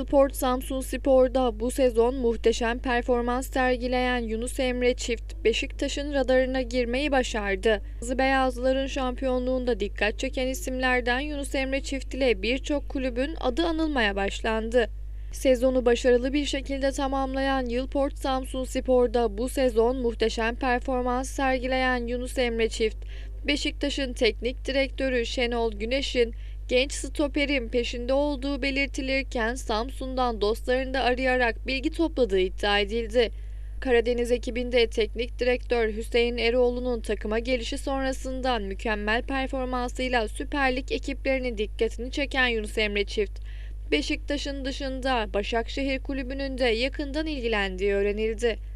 Yılport Samsun Spor'da bu sezon muhteşem performans sergileyen Yunus Emre çift Beşiktaş'ın radarına girmeyi başardı. Kızı Beyazlıların şampiyonluğunda dikkat çeken isimlerden Yunus Emre çift ile birçok kulübün adı anılmaya başlandı. Sezonu başarılı bir şekilde tamamlayan Yılport Samsun Spor'da bu sezon muhteşem performans sergileyen Yunus Emre çift, Beşiktaş'ın teknik direktörü Şenol Güneş'in genç stoperin peşinde olduğu belirtilirken Samsun'dan dostlarını da arayarak bilgi topladığı iddia edildi. Karadeniz ekibinde teknik direktör Hüseyin Eroğlu'nun takıma gelişi sonrasından mükemmel performansıyla Süper Lig ekiplerinin dikkatini çeken Yunus Emre çift, Beşiktaş'ın dışında Başakşehir Kulübü'nün de yakından ilgilendiği öğrenildi.